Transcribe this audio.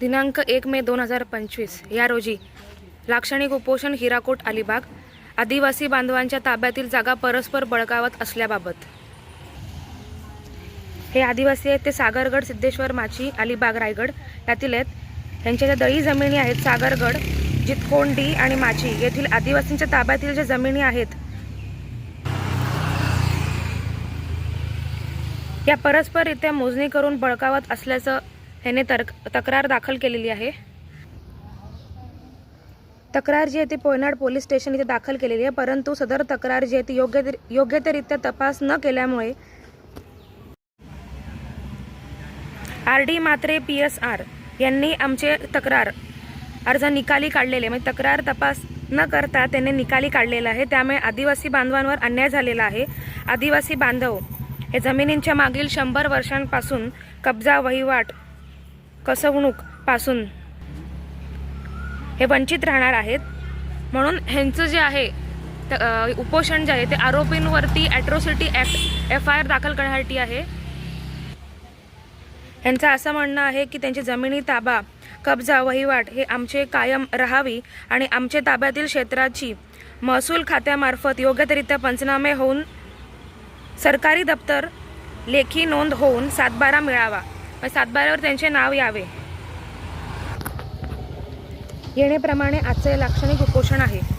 दिनांक एक मे दोन हजार पंचवीस. या रोजी लाक्षणिक उपोषण हिराकोट अलिबाग आदिवासी बांधवांच्या ताब्यातील जागा परस्पर बळकावत असल्याबाबत. हे आदिवासी आहेत ते सागरगड सिद्धेश्वर माची अलिबाग रायगड यातील आहेत. यांच्या ज्या दळी जमिनी आहेत सागरगड जितकोंडी आणि माची येथील आदिवासींच्या ताब्यातील ज्या जमिनी आहेत या परस्पररित्या मोजणी करून बळकावत असल्याचं याने तर्क तक्रार दाखल केलेली आहे. तक्रार जी आहे ती पोयनाड पोलीस स्टेशन इथे दाखल केलेली आहे. परंतु सदर तक्रार जी आहे ती योग्य योग्यतेरित्या तपास न केल्यामुळे R D Matre P S R यांनी आमचे तक्रार अर्ज निकाली काढलेले म्हणजे तक्रार तपास न करता त्यांनी निकाली काढलेला आहे. त्यामुळे आदिवासी बांधवांवर अन्याय झालेला आहे. आदिवासी बांधव हे जमिनींच्या मागील शंभर वर्षांपासून कब्जा वहिवाट कसवणूकपासून हे वंचित राहणार आहेत. म्हणून ह्यांचं जे आहे उपोषण जे आहे ते आरोपींवरती atrocity act F I R दाखल करण्यासाठी आहे. यांचं असं म्हणणं आहे की त्यांची जमिनी ताबा कब्जा वहिवाट हे आमचे कायम राहावी आणि आमच्या ताब्यातील क्षेत्राची महसूल खात्यामार्फत योग्यरित्या पंचनामे होऊन सरकारी दप्तर लेखी नोंद होऊन सातबारा मिळावा. व सातबाऱ्यावर त्यांचे नाव यावे. येण्याप्रमाणे आजचे लाक्षणिक उपोषण आहे.